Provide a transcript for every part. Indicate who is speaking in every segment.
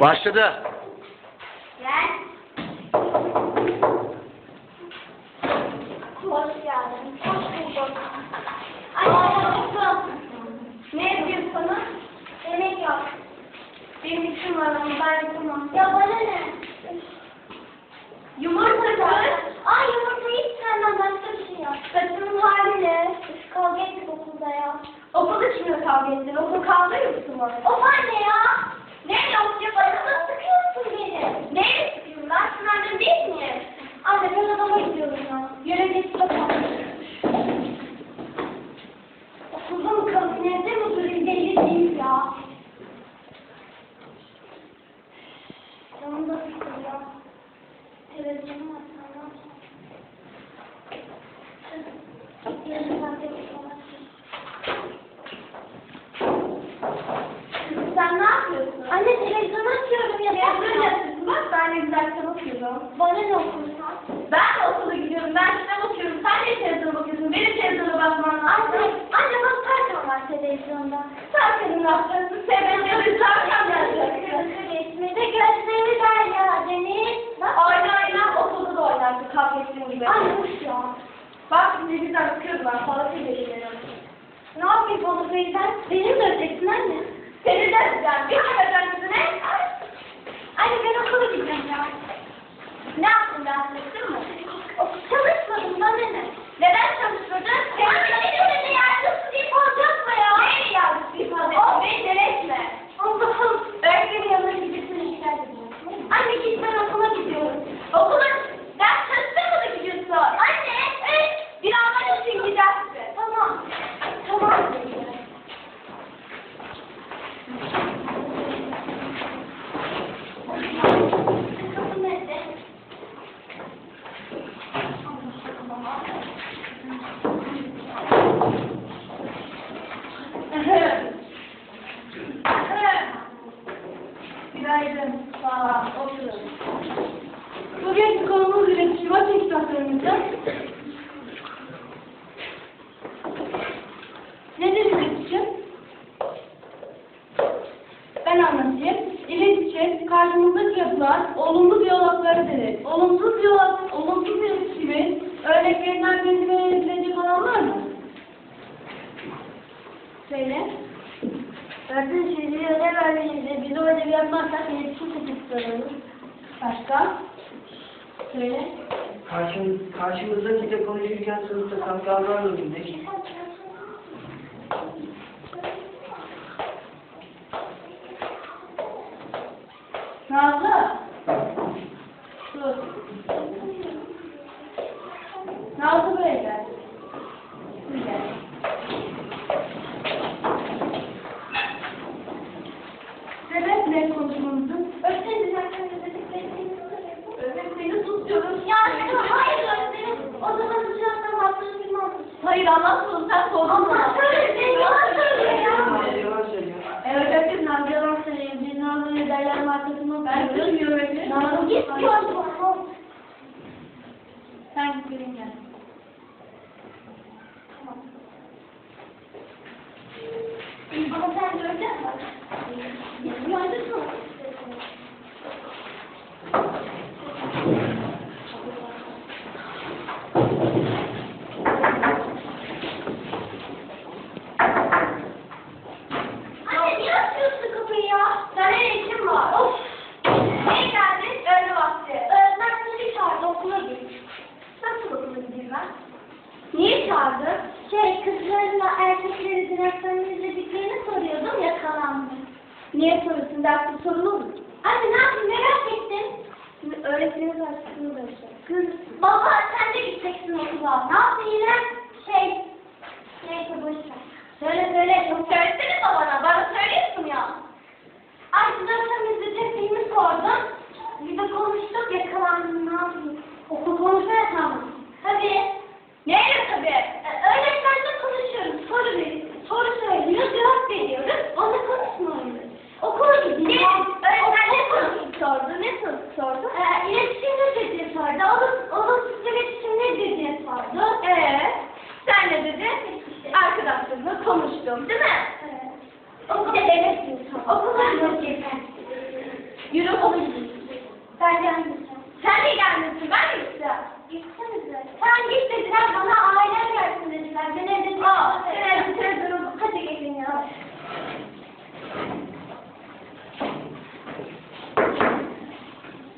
Speaker 1: Başladı.
Speaker 2: Gel. Hoş geldin. Hoş bulduk. Ay, Ne yapıyorsunuz? Yemek yap. Benim işim var ama ben yapamam. Ya bana ne? Yumurta kız. Ay yumurta hiç sevmem başka bir şey yap. Saçının hali ne? Biz kavga ettik okulda ya. Okul içinde kavga ettin. Okul kavga yoktu mu? O anne ya. Ne yok ya bana sıkıyorsun beni. Neyle sıkıyorsun? Ben sınavda değil miyim? Anne ben odama gidiyorum ya. Yere geç bakalım. Okulda mı kalıp evde mi durayım belli değil ya. Canım da sıkılıyor. Televizyonu açsam ne? Yarın televizyon açayım. Kızım sen ne yapıyorsun? Anne televizyon açıyorum ya. Televizyon açıyorsun bak ben de güzel kitap okuyorum. Bana ne okursun? Ben de okula gidiyorum. Ben kitap okuyorum. Sen de televizyona bakıyorsun. Benim televizyona bakman lazım. Anne, anne bak Tarkan var televizyonda. Tarkan'ın laflarını seviyorum. Tarkan yazacaksın. Resmi de gözleri derya deniz. Oyna oyna okulda da oynarsın kahvetsin gibi. Ay hoş ya. Bak şimdi güzel sıkıyordu ben. Fazla geliyorum. Ne yapayım Bolu ben? Benim de öteceksin anne. Seni de öteceğim. Bir kere öteceksin ne? Anne ben okula gideceğim ya. Ne yaptın ettin mi? Çalışmadım bana ne? Neden çalışmadın? Senin senin de yardımcı ifade mı ya? Ne yardımcı ifade etme? Beni delirtme. Allah'ım. Öğretmenin yanına gidip işler Anne git ben okula gidiyorum. Okula ders çalıştın mı da gidiyorsun? Anne. Evet. Bir anlar için gidersin. Tamam. Tamam. Kapı nerede? Günaydın. Sağ ol. Oturun. Bugünkü konumuz iletişim tekniklerimizde. Nedir
Speaker 3: karşımızdakiyle konuşurken sınıfta kahkahalar önünde.
Speaker 2: Nazlı. Anlatmadım sen sordun yalan söylüyor ya.
Speaker 3: Yalan söylüyor.
Speaker 2: Evet öğretmenim Nazlı yalan söylüyor. Biz Nazlı'yı derlerin arkasından Ben bilmiyorum öğretmenim. Nazlı git Sen benim gel. Şimdi öğretmenin karşısında da şey. Kız, baba sen de gideceksin okula. Ne yapayım? Şey, neyse boş ver. Söyle söyle, çok söylesene babana. Bana söylüyorsun ya. Siz akşam izleyecek sordum. Bir de konuştuk, yakalandım. Ne yapayım? Okul Konuştum, değil mi? Evet. Okula demek Okula Yürü okula gidiyorsun. Ben gelmeyeceğim. Sen de gelmiyorsun. Ben de gideceğim. Gitsenize. Sen git dediler bana ailen gelsin dediler. Ben evde Aa, sen evde televizyonu hadi gelin ya.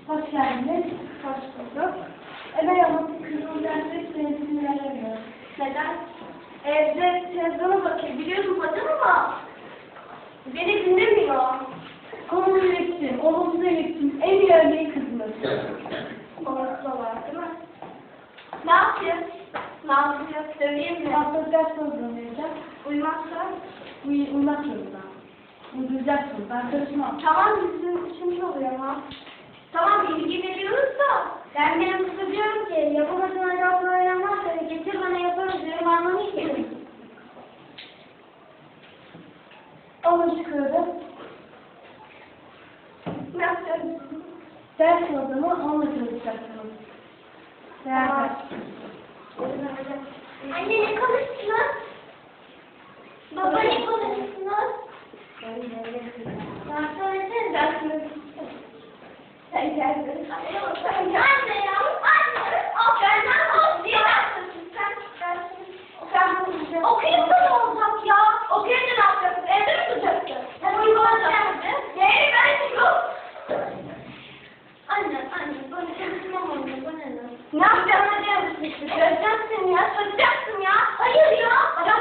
Speaker 2: Hoş geldiniz. Hoş bulduk. Eve yaması kızım dersi seni veremiyor. Neden? Evde televizyona bakıyor. Biliyorum hocam ama beni dinlemiyor.
Speaker 1: Olumlu olumsuz iletişim en iyi örneği kızımız.
Speaker 2: Orası da var değil mi? Ne yapıyor? Ne yapıyor? Söyleyeyim mi?
Speaker 1: Ders hazırlayacak.
Speaker 2: Uyumazsa?
Speaker 1: Uy uyumak zorunda. Uyduracaksın. Ben karışmam.
Speaker 2: Tamam bizim için oluyor ama? Tamam ilgi veriyoruz da ben benim kızı diyorum ki yapamadığın adamla oynamazsa getir bana yaparız diyorum anlamayayım ki.
Speaker 1: Alın
Speaker 2: yapacaksın?
Speaker 1: Ders çalışımı onunla çalışacaksınız. Beraber.
Speaker 2: Anne ne konuştunuz? Baba ne konuştunuz? Ben söylesene dersiniz. Sen geldin. Anne ya, anne. Benden al diye dersin. Sen dersin. Sen okuyunca ne olacak ya? Okuyunca ne yapacaksın? Evde mi duracaksın? Sen uygulayacaksın. Ne? Ben yok. Anne, anne, böyle konuşmam anne, bana ne? Ne işte, göreceksin ya, söyleyeceksin ya. Hayır ya. Ya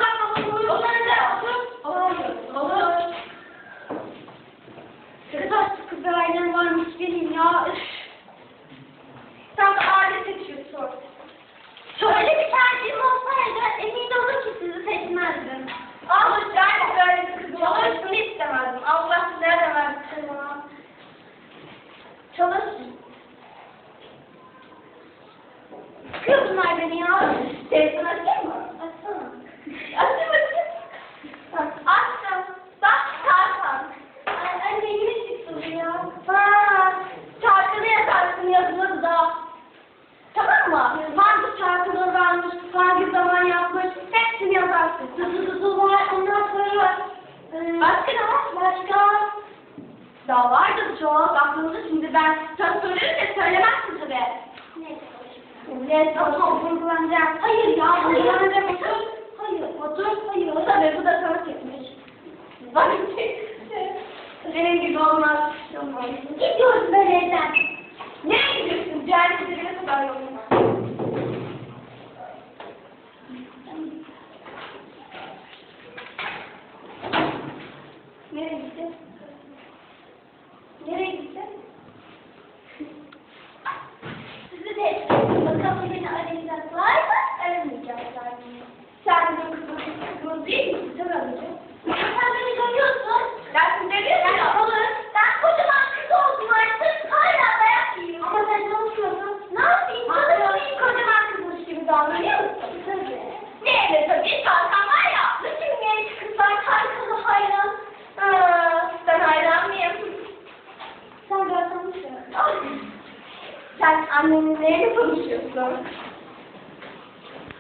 Speaker 2: Daha vardır çok. Aklımda şimdi ben söz söylerim de söylemezsin tabii. Ne? Tamam, uygulanacak. Hayır ya, uygulanacak. Otur. Hayır, otur. Hayır, o tabii bu da sana çekmiş. Bak, senin gibi olmaz. Gidiyoruz böyle evden. Nereye gidiyorsun? Cahil kadar yolun Thank you. Sen neyle konuşuyorsun?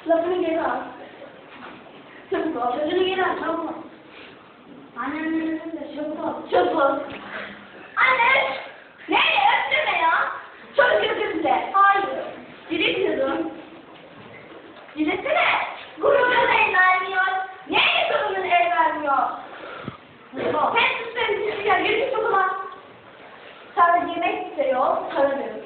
Speaker 2: Lafını geri al. Sözünü geri al. Çabuk ol. Annenin de çabuk ol. Çabuk ol. Anne! Nereye öptürme ya? Çocuk üzle. Hayır. Diletiyorum. Dilesene. Gururun el vermiyor. Neye gururun el vermiyor? Hep üstlerini çiziyor. Yürü git okula. Sana yemek istiyor. Da. Yürü.